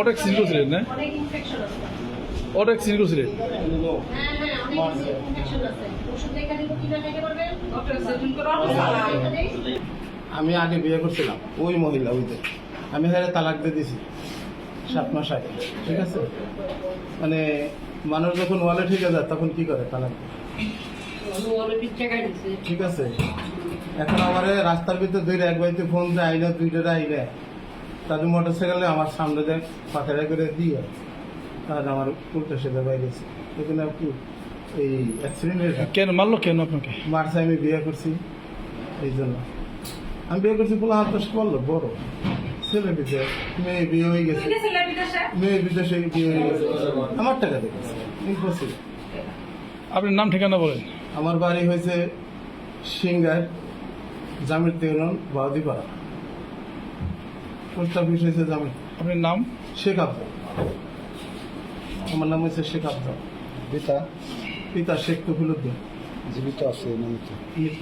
অনেক সিল করছিলেন না অনেক ইনফেকশন আছে। অনেক সিল করছিলেন হ্যাঁ হ্যাঁ অনেক ইনফেকশন আছে। ওষুধ দেখা দিব কীভাবে খাইতে পারবেন ডক্টর সেটুন করো আমি আগে বিয়ে করছিলাম ওই মহিলা ওই যে। আমি হ্যাঁ তালাক দিয়ে দিছি সাত মাস আগে ঠিক আছে? মানে মানুষ যখন ওয়ালে ঠিক যায় তখন কি করে তালাক? ঠিক আছে? এখন আমার রাস্তার ভিতরে দুই এক বাড়িতে ফোন দেয় আইলে দুইটা আইলে তাদের মোটর সাইকেলে আমার সামনে দেয় পাথরে করে দিয়ে তাহলে আমার উল্টো সেদে বাইরেছে এখানে আর কি এই অ্যাক্সিডেন্টের কেন মারলো কেন আপনাকে? মারছে আমি বিয়ে করছি। এই জন্য। আমি বিয়ে করছি বলে হাত দশ করল বড়। ছেলে বিদেশে মেয়ে বিয়ে হয়ে গেছে। মেয়ে বিদেশে বিয়ে হয়ে গেছে। আমার টাকা দেখেছে ইম্পসিবল আপনার নাম ঠিকানা বলেন। আমার বাড়ি হয়েছে সিঙ্গার জামির তেহরন বাউদিপাড়া। পোস্ট অফিস যাবেন। আপনার নাম? শেখ আব্দুল। আমার নাম হচ্ছে শেখ আব্দুল। পিতা? পিতা শেখ তফিলুদ্দিন জীবিত আছে মৃত মৃত